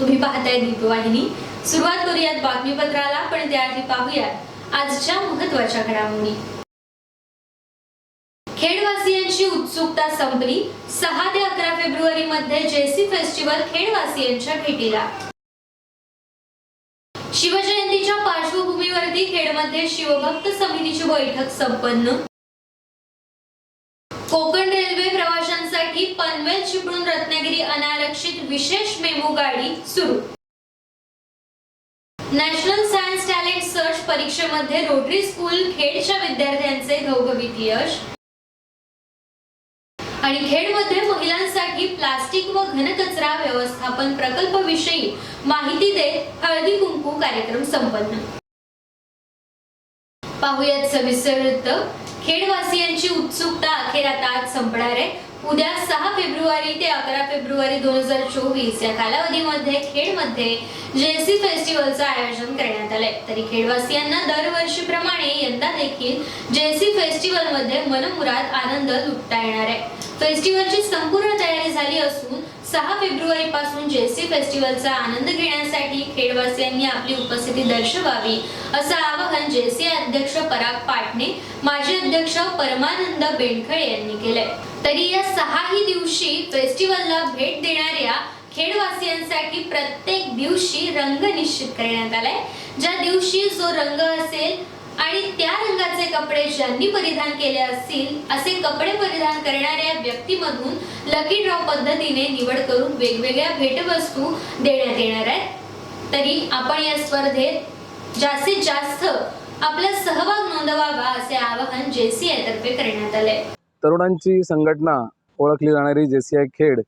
तुम्ही पाहताय दीपवाहिनी. सुरुवात करूयात बातमीपत्राला पण त्याआधी पाहूयात आजच्या महत्त्वाच्या घडामोडी. खेडवासियांची उत्सुकता संपली. सहा ते अकरा फेब्रुवारी मध्ये जेसी फेस्टिवल खेडवासियांच्या भेटीला. शिवजयंतीच्या पार्श्वभूमीवरती खेडमध्ये शिवभक्त समितीची बैठक संपन्न. कोकण रेल्वे प्रवाशांसाठी पनवेल चिपळूण रत्नागिरी अनारक्षित विशेष मेमो गाडी सुरू. नॅशनल सायन्स टॅलेंट सर्च परीक्षेमध्ये रोटरी स्कूल खेडच्या विद्यार्थ्यांचे घवघवीत यश. आणि खेडमध्ये महिलांसाठी प्लास्टिक व घनकचरा व्यवस्थापन प्रकल्पाविषयी माहिती देत हळदी कुंकू कार्यक्रम संपन्न. पाहुयात सविस्तर वृत्त. खेडवासियांची उत्सुकता अखेर आता आज संपणार आहे. उद्या सहा फेब्रुवारी ते अकरा फेब्रुवारी दोन हजार चोवीस या कालावधीमध्ये खेडमध्ये जेसी फेस्टिवलचं आयोजन करण्यात आलंय. तरी खेडवासियांना दरवर्षीप्रमाणे यंदा देखील जेसी फेस्टिवलमध्ये मनमुराद आनंद लुटता येणार आहे. फेस्टिवलची संपूर्ण तयारी झाली असून सहा फेब्रुवारी पासून जेसी फेस्टिवलचा आनंद घेण्यासाठी खेडवासियांनी आपली उपस्थिती दर्शवावी असं आवाहन जेसी अध्यक्ष पराग पाटणे माजी अध्यक्ष परमानंद बेंडखळे यांनी केलंय. तरी या सहाही दिवशी फेस्टिवलला भेट देणाऱ्या खेडवासियांसाठी प्रत्येक दिवशी रंग निश्चित करण्यात आलाय. ज्या दिवशी जो रंग असेल आणि त्या रंगाचे कपडे ज्यांनी परिधान केले असतील असे कपडे परिधान करणाऱ्या व्यक्तीमधून लकी ड्रॉ पद्धतीने निवड करून वेगवेगळ्या भेटवस्तू देण्यात येणार आहेत. तरी आपण या स्पर्धेत जास्तीत जास्त आपला सहभाग नोंदवावा असे आवाहन जेसीआय तर्फे करण्यात आले. तरुणांची संघटना ओळखली जाणारी जेसीआय आय खेड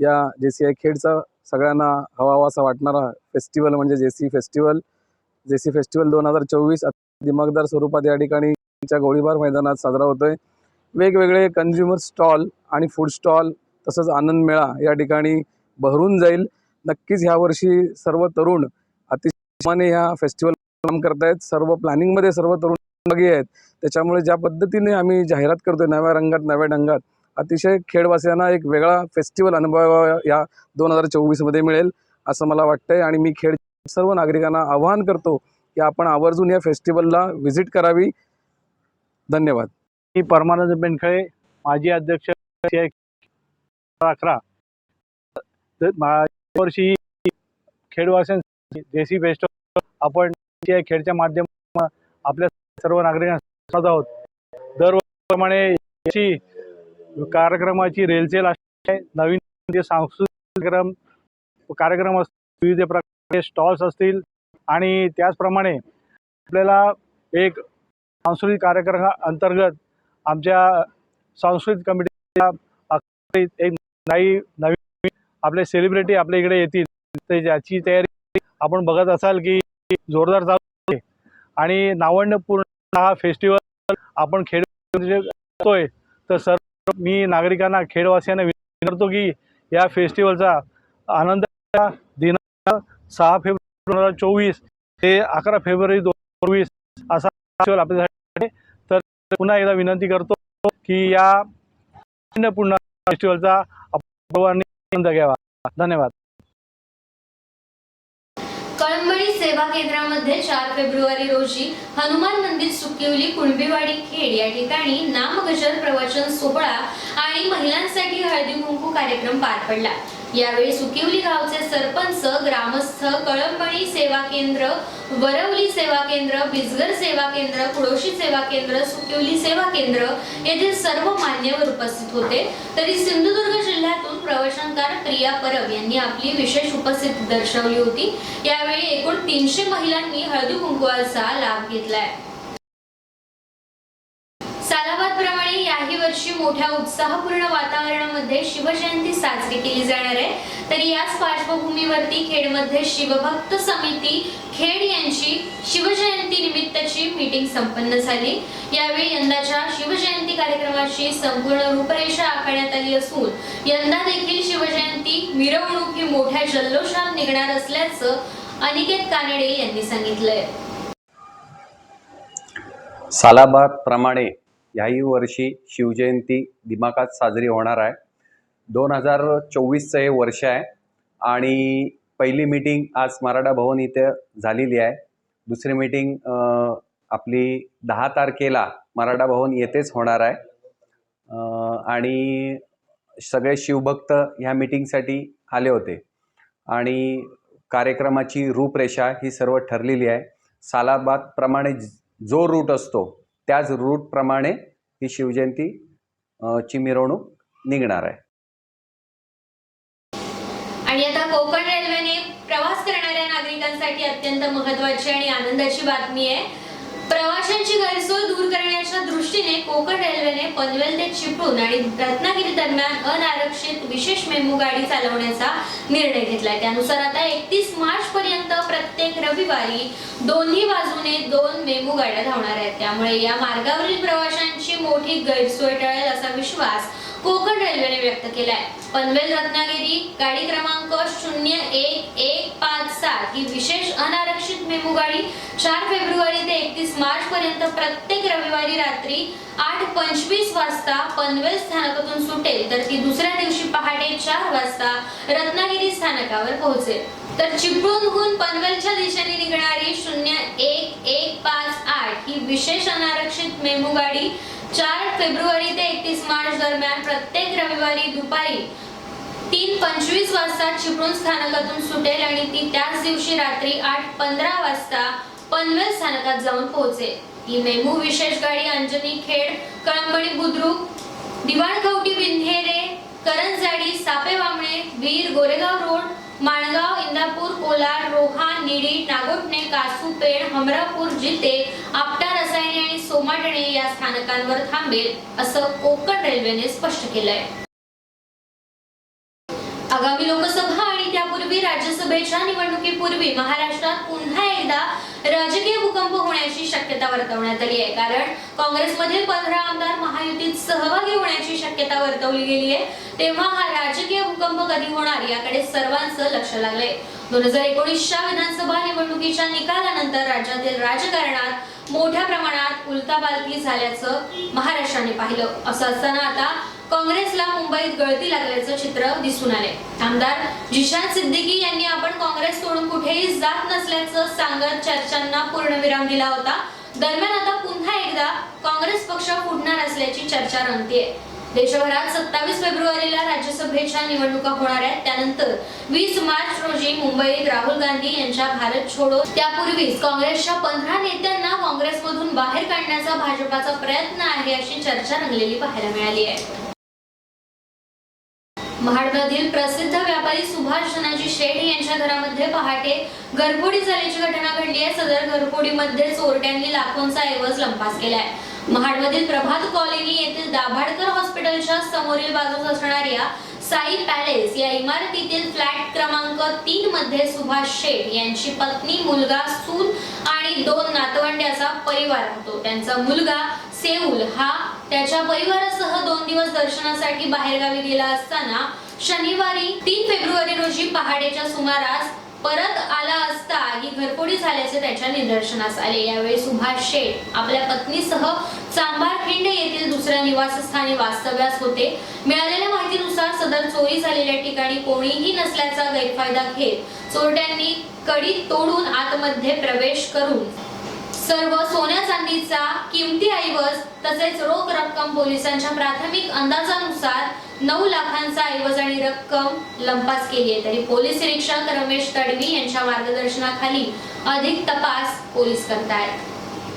या जेसीआय आय खेडचा सगळ्यांना हवावासा वाटणारा फेस्टिवल म्हणजे जेसी फेस्टिवल जेसी फेस्टिवल दोन हजार चोवीस दिमागदार स्वरूपात या ठिकाणी गोळीबार मैदानात साजरा होतोय. वेगवेगळे कन्झ्युमर स्टॉल आणि फूड स्टॉल तसंच आनंद मेळा या ठिकाणी बहरून जाईल. नक्कीच ह्या वर्षी सर्व तरुण अतिशय ह्या फेस्टिवल काम करतायत. सर्व प्लॅनिंगमध्ये सर्व तरुण मागे आहेत. त्याच्यामुळे ज्या पद्धतीने आम्ही जाहिरात करतोय नव्या रंगात नव्या ढंगात अतिशय खेडवासियांना एक वेगळा फेस्टिवल अनुभव या दोन हजार चोवीसमध्ये मिळेल असं मला वाटतंय. आणि मी खेड सर्व नागरिकांना आवाहन करतो की आपण आवर्जून या फेस्टिवलला व्हिजिट करावी. धन्यवाद. मी परमानंद बेनखळे माजी अध्यक्ष अकरा. वर्षी खेडवासियांसाठी देसी फेस्टिवल आपण त्या खेळच्या माध्यमातून आपल्या सर्व नागरिकांना आहोत. दरप्रमाणे याची कार्यक्रमाची रेलचेल असते नवीन जे सांस्कृतिक कार्यक्रम कार्यक्रम असतील विविध प्रकारचे स्टॉल्स असतील आणि त्याचप्रमाणे आपल्याला एक सांस्कृतिक कार्यक्रमा अंतर्गत आमच्या सांस्कृतिक कमिटीच्या एक नाही नवीन आपले सेलिब्रिटी आपल्या इकडे येतील. तर ज्याची तयारी आपण बघत असाल की जोरदार चालू आहे. आणि नावंडपूर्ण हा फेस्टिवल आपण खेळ करतोय तर सर्व मी नागरिकांना खेडवासियांना विनंती करतो की या फेस्टिवलचा आनंद दिनांक सहा फेब्रुवारी दोन हजार चोवीस ते अकरा फेब्रुवारी दोन चोवीस असा आपल्यासाठी. तर पुन्हा एकदा विनंती करतो की या पूर्ण फेस्टिवलचा सर्वांनी आनंद घ्यावा. धन्यवाद. कळंबळी सेवा केंद्रामध्ये चार फेब्रुवारी रोजी हनुमान मंदिर सुकिवली कुणबीवाडी खेड या ठिकाणी नामगजर प्रवचन सोहळा आणि महिलांसाठी हळदी कुंकू कार्यक्रम पार पडला. यावेळी सुकिवली गावचे सरपंच ग्रामस्थ कळंबणी सेवा केंद्र वरवली सेवा केंद्र बिजगर सेवा केंद्र कुडोशी सेवा केंद्र सुकिवली सेवा केंद्र येथील सर्व मान्यवर उपस्थित होते. तरी सिंधुदुर्ग जिल्ह्यातून प्रवचनकार प्रिया परब यांनी आपली विशेष उपस्थिती दर्शवली होती. यावेळी एकूण तीनशे महिलांनी हळदी कुंकवाचा लाभ घेतलाय. सालाबादप्रमाणे याही वर्षी मोठ्या उत्साहपूर्ण वातावरणामध्ये शिवजयंती साजरी केली जाणार आहे. तरी याच पार्श्वभूमीवरती खेडमध्ये शिवभक्त समिती खेड यांची शिवजयंती निमित्तची मीटिंग संपन्न झाली. यावेळी यंदाच्या शिवजयंती कार्यक्रमाची संपूर्ण रूपरेषा आखण्यात आली असून यंदा देखील शिवजयंती मिरवणूक ही मोठ्या जल्लोषात निघणार असल्याचं अनिकेत कानडे यांनी सांगितलंय. सालाबादप्रमाणे याही वर्षी शिवजयंती दिमाखात साजरी होणार आहे. दोन हजार चोवीसचं हे वर्ष आहे आणि पहिली मीटिंग आज मराठा भवन इथे झालेली आहे. दुसरी मीटिंग आपली दहा तारखेला मराठा भवन येथेच होणार आहे. आणि सगळे शिवभक्त ह्या मीटिंगसाठी आले होते. आणि कार्यक्रमाची रूपरेषा ही सर्व ठरलेली आहे. सालाबादप्रमाणे जो रूट असतो त्याच रूटप्रमाणे ही शिवजयंती ची मिरवणूक निघणार आहे. आणि आता कोकण रेल्वेने प्रवास करणाऱ्या नागरिकांसाठी अत्यंत महत्वाची आणि आनंदाची बातमी आहे. प्रवाशांची गैरसोय दूर करण्याच्या दृष्टीने कोकण रेल्वेने पनवेल ते चिपळूण आणि रत्नागिरी दरम्यान अनारक्षित विशेष मेमू गाडी चालवण्याचा निर्णय घेतलाय. त्यानुसार आता एकतीस मार्च पर्यंत प्रत्येक रविवारी दोन्ही बाजूने दोन मेमू गाड्या धावणार आहेत. त्यामुळे या मार्गावरील प्रवाशांची मोठी गैरसोय टळेल असा विश्वास कोकण रेल्वेने व्यक्त केलाय. पनवेल रत्नागिरी गाडी क्रमांक शून्य एक एक पाच सात ही विशेष अनारक्षित मेमू गाडी चार फेब्रुवारी ते एकतीस मार्च पर्यंत प्रत्येक रविवारी रात्री आठ पंचवीस वाजता पनवेल स्थानकातून सुटेल. तर ती दुसऱ्या दिवशी पहाटे चार वाजता रत्नागिरी स्थानकावर पोहोचेल. तर चिपळूणहून पनवेलच्या दिशेने निघणारी शून्य एक एक पाच आठ ही विशेष अनारक्षित मेमू गाडी चार फेब्रुवारी ते एकतीस मार्च दरम्यान प्रत्येक रविवारी दुपारी तीन पंचवीस वाजता चिपळूण स्थानकातून सुटेल आणि ती त्याच दिवशी रात्री आठ पंधरा वाजता पनवेल स्थानकात जाऊन पोहोचेल. ही मेमू विशेष गाडी अंजनी खेड कळंबणी बुद्रुक दिवाणखवटी बिंधेरे करंजाडी सापे वामणे वीर गोरेगाव रोड माणगाव इंदापूर कोलार रोहा निडी नागोटणे कासूपेड हमरापूर जिते आपटा रसायने आणि सोमाटणे या स्थानकांवर थांबेल असं कोकण रेल्वेने स्पष्ट केलंय. आगामी लोकसभा राज्यसभेच्या निवडणुकीपूर्वी महाराष्ट्रात पुन्हा एकदा राजकीय भूकंप होण्याची शक्यता वर्तवण्यात आली आहे. कारण काँग्रेसमधील पंधरा आमदार महायुतीत सहभागी होण्याची शक्यता वर्तवली गेली आहे. तेव्हा हा राजकीय भूकंप कधी होणार याकडे सर्वांचं लक्ष लागलंय. दोन हजार एकोणीसच्या विधानसभा निवडणुकीच्या निकालानंतर राज्यातील राजकारणात मोठ्या प्रमाणात उलथापालथी झाल्याचं महाराष्ट्राने पाहिलं. असं असताना आता काँग्रेसला मुंबईत गळती लागल्याचं चित्र दिसून आले आमदार जिशान सिद्दीकी यांनी आपण काँग्रेस सोडून कुठेही जात नसल्याचं सांगत चर्चांना पूर्णविराम दिला होता. दरम्यान आता पुन्हा एकदा काँग्रेस पक्ष फुटणार असल्याची चर्चा रंगतीये. देशभरात सत्तावीस फेब्रुवारीला राज्यसभेच्या निवडणुका होणार आहेत. त्यानंतर वीस मार्च रोजी मुंबईत राहुल गांधी यांच्या भारत छोडो. त्यापूर्वीच काँग्रेसच्या पंधरा नेत्यांना काँग्रेसमधून बाहेर काढण्याचा भाजपाचा प्रयत्न आहे अशी चर्चा रंगलेली पाहायला मिळाली आहे. महाडमधील प्रसिद्ध व्यापारी सुभाष धनाजी शेठ यांच्या घरामध्ये पहाटे घरफोडी झाल्याची घटना घडली आहे. सदर घरफोडीमध्ये चोरट्यांनी लाखोंचा ऐवज लंपास केलाय. महाडमधील प्रभात कॉलनी येथील दाभाडकर हॉस्पिटलच्या समोरील बाजूस असणाऱ्या साई पॅलेस या इमारतीतील फ्लॅट क्रमांक तीन मध्ये सुभाष शेठ यांची पत्नी मुलगा सून आणि दोन नातवंडे असा परिवार होतो. त्यांचा मुलगा सेऊल हा त्याच्या परिवारासह दोन दिवस दर्शनासाठी बाहेरगावी गेला असताना शनिवारी तीन फेब्रुवारी रोजी पहाडेच्या सुमारास परत आला असता ही घरफोडी झाल्याचे त्याच्या निदर्शनास आले. यावेळी सुभाष शेठ आपल्या पत्नीसह चांभारखिंड येथील दुसऱ्या निवासस्थानी वास्तव्यास होते. मिळालेल्या माहितीनुसार सदर चोरी झालेल्या ठिकाणी कोणीही नसल्याचा गैरफायदा घेत चोरट्यांनी कडी तोडून आतमध्ये प्रवेश करून सर्व सोन्या चांदीचा किमती ऐवज तसेच रोख रक्कम पोलिसांच्या प्राथमिक अंदाजानुसार नऊ लाखांचा ऐवज आणि रक्कम लंपास केली आहे. तरी पोलीस निरीक्षक रमेश तडवी यांच्या मार्गदर्शनाखाली अधिक तपास पोलीस करतायत.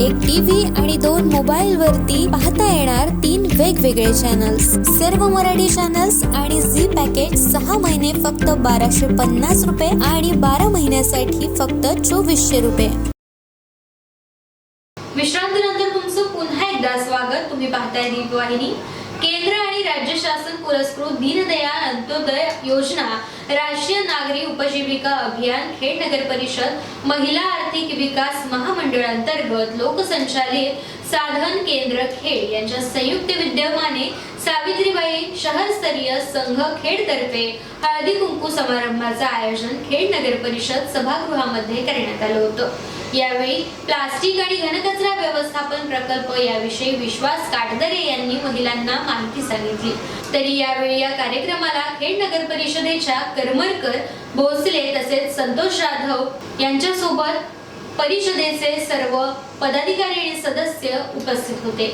एक टीव्ही आणि दोन मोबाईल वरती पाहता येणार तीन वेगवेगळे चॅनल्स सर्व मराठी चॅनल्स आणि झी पॅकेज सहा महिने फक्त बाराशे पन्नास रुपये आणि बारा महिन्यासाठी फक्त चोवीसशे रुपये. विश्रांतीनंतर तुमचं पुन्हा एकदा स्वागत. तुम्ही पाहताय दीपवाहिनी. केंद्र राज्य शासन पुरस्कृत दीनदयाळ अंत्योदय योजना राष्ट्रीय नागरी उपजीविका अभियान खेड नगर परिषद महिला आर्थिक विकास महामंडळांतर्गत लोकसंचालित साधन केंद्र खेड यांच्या संयुक्त विद्यमाने सावित्रीबाई शहरस्तरीय संघ खेड तर्फे हळदी कुंकू समारंभाचं आयोजन खेड नगर परिषद सभागृहामध्ये करण्यात आलं होतं. यावेळी प्लास्टिक आणि घनकचरा व्यवस्थापन प्रकल्प याविषयी विश्वास काटदरे यांनी महिलांना माहिती सांगितली. तरी यावेळी या कार्यक्रमाला खेड नगर परिषदेच्या करमरकर भोसले तसेच संतोष जाधव यांच्यासोबत परिषदेचे सर्व पदाधिकारी आणि सदस्य उपस्थित होते.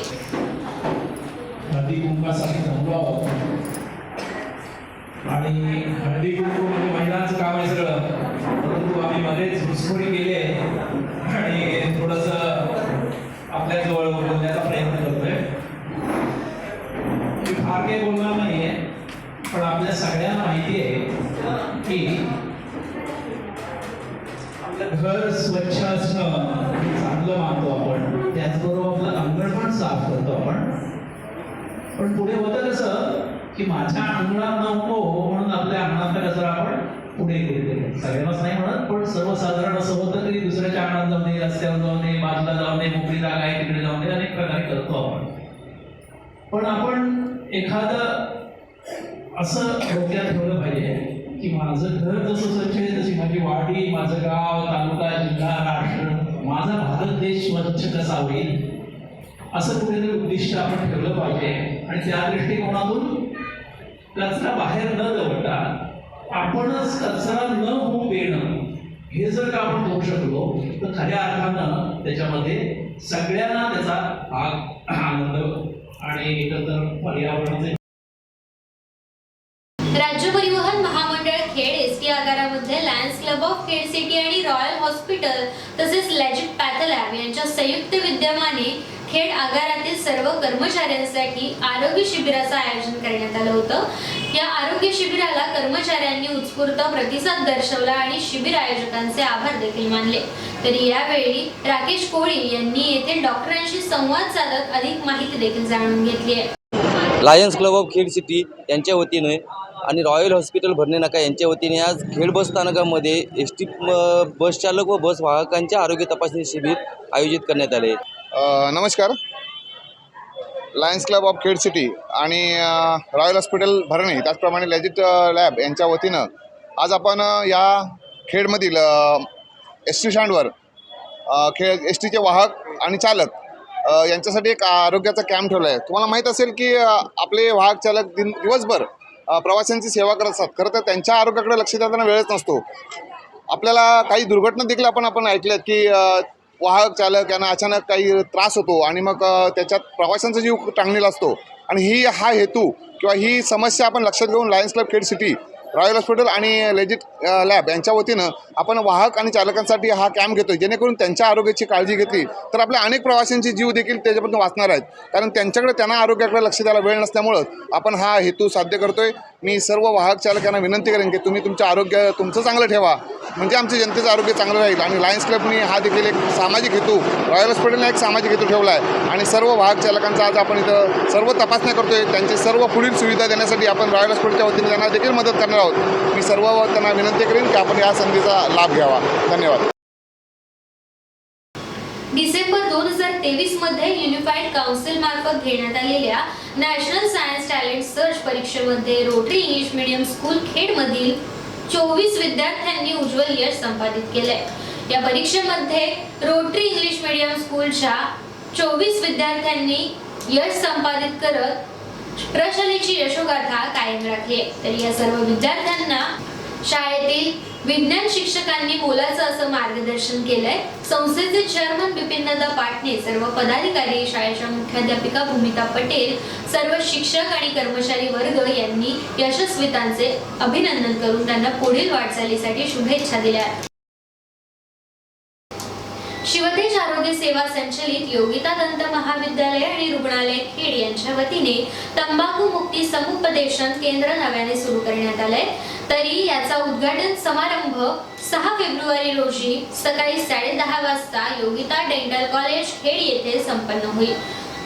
आणि हळदी कुंकू म्हणजे महिलांचं काम आहे सगळं. परंतु आम्ही मध्येच घुसखोरी केली आहे आणि थोडस आपल्या जवळ बोलण्याचा प्रयत्न करतोय मी बोलणार नाहीये पण आपल्या सगळ्यांना माहिती आहे की आपलं घर स्वच्छ असणं चांगलं मानतो आपण. त्याचबरोबर आपलं अंगण पण साफ करतो आपण. पण पुढे होतं कसं की माझ्या अंगणात नको म्हणून आपल्या अंगणातला कचरा आपण पुढे गेले. सगळ्यांनाच नाही म्हणत पण सर्वसाधारण असं होतं की दुसऱ्याच्या अंगणात जाऊ नये रस्त्यावर जाऊ नये बाजूला जाऊ नये मोकळी जागा आहे तिकडे जाऊ नये अनेक प्रकारे करतो आपण. पण आपण एखादं असं डोक्यात ठेवलं पाहिजे की माझं घर जसं स्वच्छ आहे तशी माझी वाडी माझं गाव तालुका जिल्हा राष्ट्र माझा भारत देश स्वच्छ कसा होईल? असं कुठेतरी उद्दिष्ट आपण ठेवलं पाहिजे. आणि त्या दृष्टिकोनातून कचरा बाहेर न दवडता आपणच कचरा न होऊ देणं हे जर का आपण करू शकलो तर खऱ्या अर्थानं त्याच्यामध्ये सगळ्यांना त्याचा भाग आनंद आणि एकंदर पर्यावरणाचे राज्य परिवहन महामंडळ Khed S T आगारामध्ये Lions Club of Khed city आणि रॉयल हॉस्पिटल तसेच लॅजिक पॅथलॅब यांच्या संयुक्त विद्यमाने खेड आगारातील सर्व कर्मचाऱ्यांसाठी आरोग्य शिबिराचं आयोजन करण्यात आलं होतं. या आरोग्य शिबिराला कर्मचाऱ्यांनी उत्स्फूर्त प्रतिसाद दर्शवला आणि शिबिर आयोजकांचे आभार देखील मानले. तरी यावेळी राकेश कोळी यांनी येथील डॉक्टरांशी संवाद साधत अधिक माहिती देखील जाणून घेतली आहे. Lions Club of Khed city यांच्या वतीने आणि रॉयल हॉस्पिटल भरणे नाका यांच्या वतीने आज खेड बस स्थानकामध्ये एस टी बस चालक व बस वाहकांच्या आरोग्य तपासणी शिबिर आयोजित करण्यात आले. नमस्कार. Lions Club of Khed city आणि रॉयल हॉस्पिटल भरणे त्याचप्रमाणे लेजिट लॅब यांच्या वतीनं आज आपण या खेडमधील एस टी स्टँडवर खेळ एस टीचे वाहक आणि चालक यांच्यासाठी एक आरोग्याचा कॅम्प ठेवला आहे. तुम्हाला माहीत असेल की आपले वाहक चालक दिन दिवसभर प्रवाशांची सेवा करत असतात. खरं तर त्यांच्या आरोग्याकडे लक्ष देताना वेळच नसतो. आपल्याला काही दुर्घटना देखील आपण आपण ऐकल्यात की वाहक चालक यांना अचानक काही त्रास होतो आणि मग त्याच्यात प्रवाशांचा जीव टांगलेला असतो. आणि ही हा हेतू किंवा ही समस्या आपण लक्षात घेऊन Lions Club Khed city Royal Hospital आणि लेजिट लॅब यांच्या वतीनं आपण वाहक आणि चालकांसाठी हा कॅम्प घेतोय. जेणेकरून त्यांच्या आरोग्याची काळजी घेतली तर आपल्या अनेक प्रवाशांचे जीव देखील त्याच्यापासून वाचणार आहेत. कारण त्यांच्याकडे त्यांना आरोग्याकडे लक्ष द्यायला वेळ नसल्यामुळं आपण हा हेतू साध्य करतोय. मी सर्व वाहक चालकांना विनंती करेन की तुम्ही तुमचं आरोग्य तुमचं चांगलं ठेवा. म्हणजे आमच्या जनतेचं आरोग्य चांगलं राहील आणि लायन्स क्लबनी हा देखील एक सामाजिक हेतू रॉयल हॉस्पिटलने एक सामाजिक हेतू ठेवला आहे आणि सर्व वाहक चालकांचा आज आपण इथं सर्व तपासण्या करतोय. त्यांची सर्व पुढील सुविधा देण्यासाठी आपण रॉयल हॉस्पिटलच्या वतीने त्यांना देखील मदत करणार आहोत. मी सर्व त्यांना विनंती करेन की आपण या संधीचा लाभ घ्यावा. धन्यवाद. डिसेंबर दोन हजार तेवीसमध्ये युनिफाईड काउन्सिल मार्फत घेण्यात आलेल्या नॅशनल सायन्स टॅलेंट सर्च परीक्षेमध्ये Rotary English medium school Khed मधील चोवीस विद्यार्थ्यांनी उज्ज्वल यश संपादित केलंय. या परीक्षेमध्ये रोटरी इंग्लिश मीडियम स्कूलच्या चोवीस विद्यार्थ्यांनी यश संपादित करत प्रशालेची यशोगाथा कायम राखली. तर या सर्व विद्यार्थ्यांना शाळेतील विज्ञान शिक्षकांनी मोलाचं असं मार्गदर्शन केलंय. संस्थेचे चेअरमन बिपिनदादा पाटणे सर्व पदाधिकारी शाळेच्या मुख्याध्यापिका भूमिका पटेल सर्व शिक्षक आणि कर्मचारी वर्ग यांनी यशस्वितांचे अभिनंदन करून त्यांना पुढील वाटचालीसाठी शुभेच्छा दिल्या. आरोग्य सेवा संचलित योगिता दंत महाविद्यालय आणि रुग्णालय खेड यांच्या वतीने तंबाखू मुक्ती समुपदेशन केंद्र नव्याने सुरू करण्यात आलंय. तरी याचा उद्घाटन समारंभ सहा फेब्रुवारी रोजी सकाळी साडेदहा वाजता योगिता डेंटल कॉलेज खेड येथे संपन्न होईल.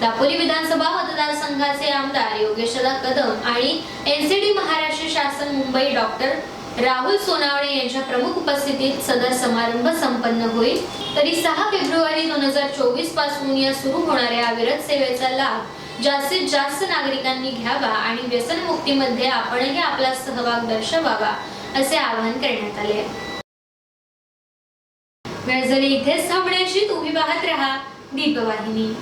दापोली विधानसभा मतदारसंघाचे आमदार योगेशदा कदम आणि एनसीडी महाराष्ट्र शासन मुंबई डॉक्टर राहुल सोनावणे यांच्या प्रमुख उपस्थितीत सदर समारंभ संपन्न होईल. तरी सहा फेब्रुवारी दोन हजार चोवीसपासून या सुरू होणाऱ्या विरत सेवेचा लाभ जास्तीत जास्त नागरिकांनी घ्यावा आणि व्यसनमुक्तीमध्ये आपणही आपला सहभाग दर्शवावा असे आवाहन करण्यात आले. वेळ जरी इथेच थांबण्याची. तुम्ही पाहत राहा दीपवाहिनी.